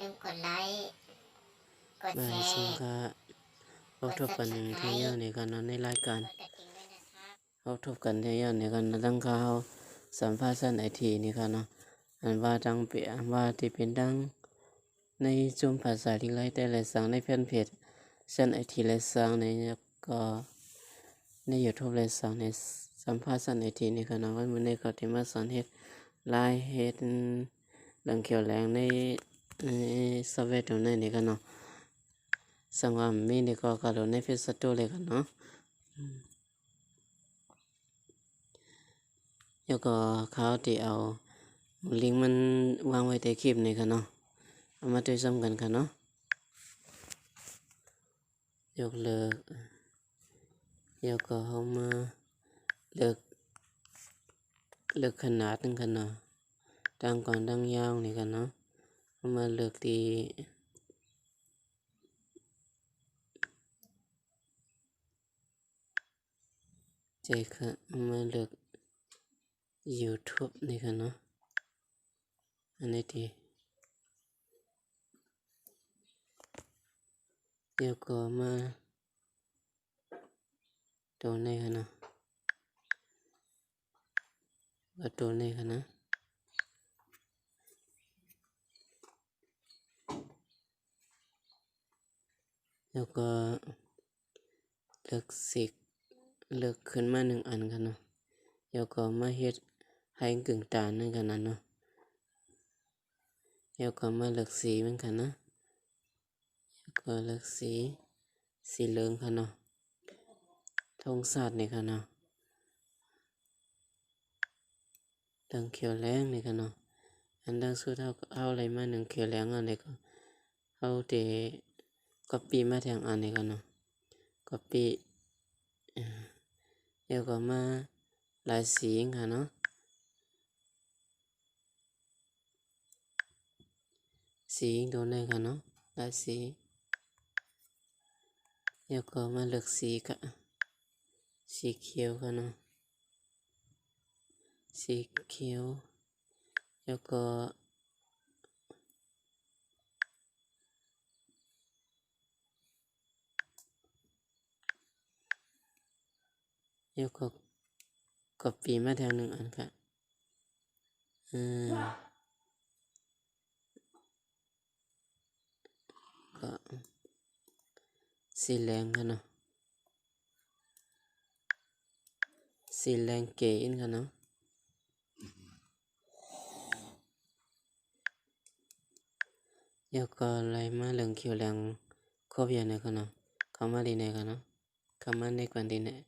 ลืมกดไลค์ กดบ่าแชยสงร์กะพบทบกันเที่ยวในกันเนาะในรายการกดกระดิ่งด้วยนะครับพบทบกันเที่ยวในกันตั้งข่าวสัมภาษณ์สั้นไอทีนี่ค่ะเนาะอันว่าดังเปียว่าที่เป็นดังในจุมภาษาที่ไรแต่ละสังในแฟนเพจสั้นไอทีและสังในก็ใน YouTube และสังในสัมภาษณ์สั้นไอทีนี่ค่ะเนาะว่ามื้อนี้ก็ที่มาสอนเฮ็ดลายเฮ็ดเรื่องเขียวแรงในในซอฟต์แวร์ตรงนั้นนี่ค่ะเนาะสังวามีนี่ก็กระโดดในเฟซตัวเลยกันเนาะแล้วก็เขาที่เอาลิงก์มันวางไว้ในคลิปนี่กันเนาะเอามาด้วยซ้ำกันกันเนาะยกเลิกแล้วก็เอามาเลิกเลิกขนาดนึงกันเนาะดังก่อนดังยาวนี่กันเนาะ มาเลิกที่ใจค่ะมาเลือก YouTube นี่ค่ะเนาะอันนี้ดีเดี๋ยวก็มาตัวนี้ค่ะเนาะก็ตัวนี้ค่ะนะ แล้วก็เลือกสิกเลือกขึ้นมาหนึ่งอันกันเนาะเดี๋ยวก็มาเฮ็ดให้กึ่งตานั่นกันนะเนาะเดี๋ยวก็มาเลือกสีเหมือนกันนะเดี๋ยวก็เลือกสีสีเหลืองค่ะเนาะธงศาสตร์นี่ค่ะเนาะดังเขียวแรงนี่ค่ะเนาะอันดังสุดเอาเอาอะไรมาหนึ่งเขียวแรงอันนี้ก็เอาเต ก็ปีมาแทงอันนี้กันเนาะก็ปีเดี๋ยวก็มาลายสีค่ะเนาะสีโดนได้ค่ะเนาะลายสีเดี๋ยวก็มาเลือกสีกะสีเขียวค่ะเนาะสีเขียวเดี๋ยวก็ ยวก็กดปีมาแถวหนึ่งอันค่ะอืมก็สีแดงค่ะเนาะสีแดงเก๋อินค่ะเนาะยวก็ไล่มาเหลืองเขียวแดงครบอย่างนี้ค่ะเนาะเข้ามาดีไหนค่ะเนาะเข้ามาในกวนดีไหนเดี๋ยวก็เอาดีมาเอาเลยยามันป้องกันเลยค่ะเนาะเดี๋ยวก็มันกว่าดีไหน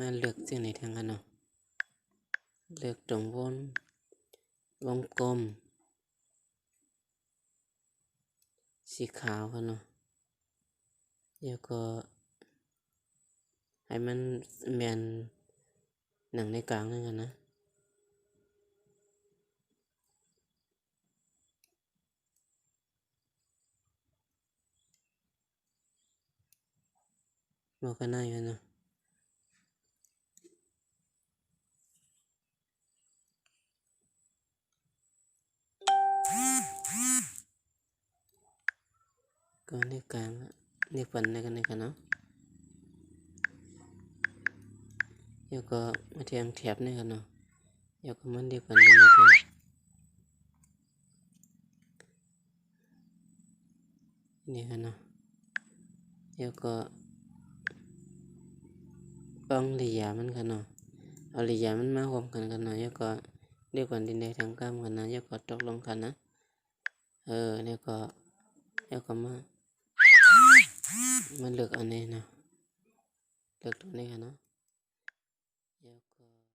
มาเลือกสิ่งไหนทางกันเนาะเลือกตรงวงวงกลม สีขาวกันเนาะแล้วก็ ให้มันแมนหนังในกลางนั่นกันนะบอกกันได้กันเนาะ ก็ในกลางอะในฝันในกันนกันเนาะเดี๋ยวก็มาเทียมแถบในกันเนาะเดี๋ยวก็มันเดียวกันในมาเทียมนี่กันเนาะเดี๋ยวก็ป้องลียามันกันเนาะเอาลียามันมาหวมกันกันเนาะเดี๋ยวก็เดียวกันดินแดงทางกล้ามกันนะเดี๋ยวก็ตกลงกันนะเออเดี๋ยวก็เดี๋ยวก็มา มันเลือกอันนี้นะ เลือกตัวนี้กันเนาะ